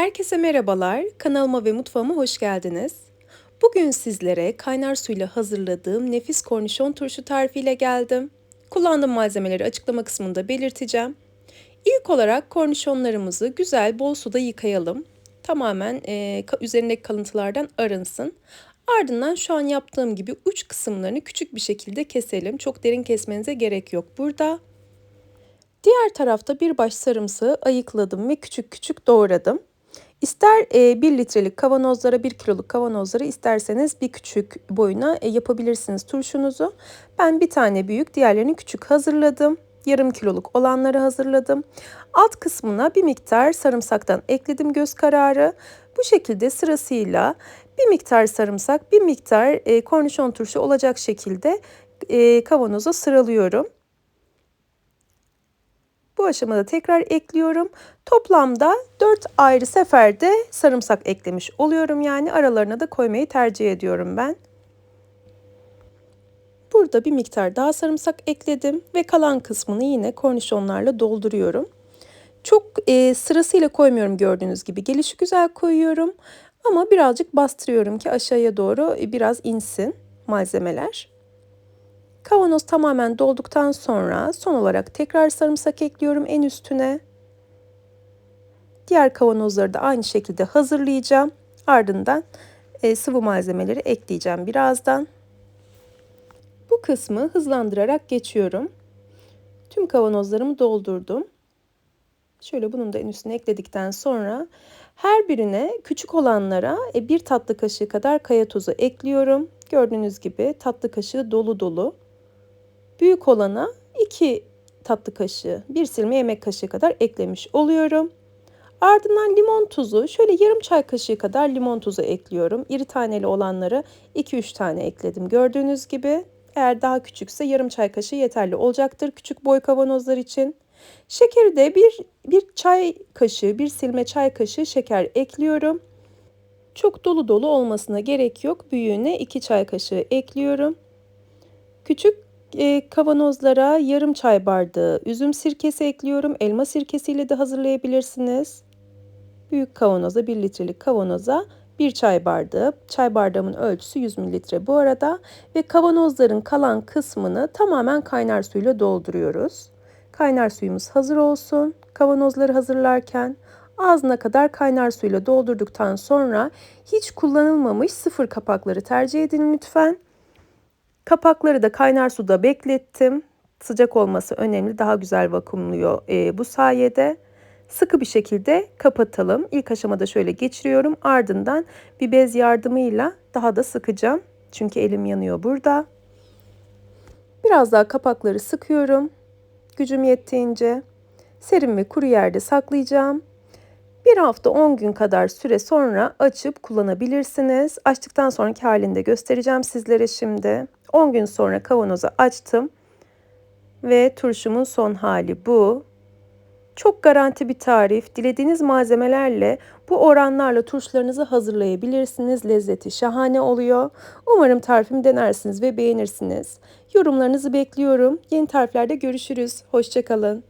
Herkese merhabalar. Kanalıma ve mutfağıma hoş geldiniz. Bugün sizlere kaynar suyla hazırladığım nefis kornişon turşu tarifiyle geldim. Kullandığım malzemeleri açıklama kısmında belirteceğim. İlk olarak kornişonlarımızı güzel bol suda yıkayalım. Tamamen e, üzerindeki kalıntılardan arınsın. Ardından şu an yaptığım gibi uç kısımlarını küçük bir şekilde keselim. Çok derin kesmenize gerek yok burada. Diğer tarafta bir baş sarımsağı ayıkladım ve küçük küçük doğradım. İster e, 1 litrelik kavanozlara 1 kiloluk kavanozlara isterseniz bir küçük boyuna e, yapabilirsiniz turşunuzu. Ben bir tane büyük diğerlerini küçük hazırladım. Yarım kiloluk olanları hazırladım. Alt kısmına bir miktar sarımsaktan ekledim göz kararı. Bu şekilde sırasıyla bir miktar sarımsak, bir miktar e, kornişon turşu olacak şekilde e, kavanoza sıralıyorum. Aşamada tekrar ekliyorum. Toplamda 4 ayrı seferde sarımsak eklemiş oluyorum. Yani aralarına da koymayı tercih ediyorum ben. Burada bir miktar daha sarımsak ekledim ve kalan kısmını yine kornişonlarla dolduruyorum. Çok e, sırasıyla koymuyorum gördüğünüz gibi. Gelişi güzel koyuyorum ama birazcık bastırıyorum ki aşağıya doğru biraz insin malzemeler. Kavanoz tamamen dolduktan sonra son olarak tekrar sarımsak ekliyorum en üstüne. Diğer kavanozları da aynı şekilde hazırlayacağım. Ardından e, sıvı malzemeleri ekleyeceğim birazdan. Bu kısmı hızlandırarak geçiyorum. Tüm kavanozlarımı doldurdum. Şöyle bunun da en üstüne ekledikten sonra her birine küçük olanlara e, bir tatlı kaşığı kadar kaya tuzu ekliyorum. Gördüğünüz gibi tatlı kaşığı dolu dolu. Büyük olana 2 tatlı kaşığı, 1 silme yemek kaşığı kadar eklemiş oluyorum. Ardından limon tuzu, şöyle yarım çay kaşığı kadar limon tuzu ekliyorum. İri taneli olanları 2-3 tane ekledim gördüğünüz gibi. Eğer daha küçükse yarım çay kaşığı yeterli olacaktır küçük boy kavanozlar için. Şekeri de bir, bir çay kaşığı, bir silme çay kaşığı şeker ekliyorum. Çok dolu dolu olmasına gerek yok. Büyüğüne 2 çay kaşığı ekliyorum. Küçük e, kavanozlara yarım çay bardağı üzüm sirkesi ekliyorum. Elma sirkesiyle de hazırlayabilirsiniz. Büyük kavanoza 1 litrelik kavanoza 1 çay bardağı. Çay bardağımın ölçüsü 100 mililitre bu arada. Ve kavanozların kalan kısmını tamamen kaynar suyla dolduruyoruz. Kaynar suyumuz hazır olsun. Kavanozları hazırlarken ağzına kadar kaynar suyla doldurduktan sonra hiç kullanılmamış sıfır kapakları tercih edin lütfen. Kapakları da kaynar suda beklettim. Sıcak olması önemli. Daha güzel vakumluyor e, bu sayede. Sıkı bir şekilde kapatalım. İlk aşamada şöyle geçiriyorum. Ardından bir bez yardımıyla daha da sıkacağım. Çünkü elim yanıyor burada. Biraz daha kapakları sıkıyorum. Gücüm yettiğince. Serin ve kuru yerde saklayacağım. Bir hafta 10 gün kadar süre sonra açıp kullanabilirsiniz. Açtıktan sonraki halini de göstereceğim sizlere şimdi. 10 gün sonra kavanoza açtım. Ve turşumun son hali bu. Çok garanti bir tarif. Dilediğiniz malzemelerle bu oranlarla turşularınızı hazırlayabilirsiniz. Lezzeti şahane oluyor. Umarım tarifimi denersiniz ve beğenirsiniz. Yorumlarınızı bekliyorum. Yeni tariflerde görüşürüz. Hoşçakalın.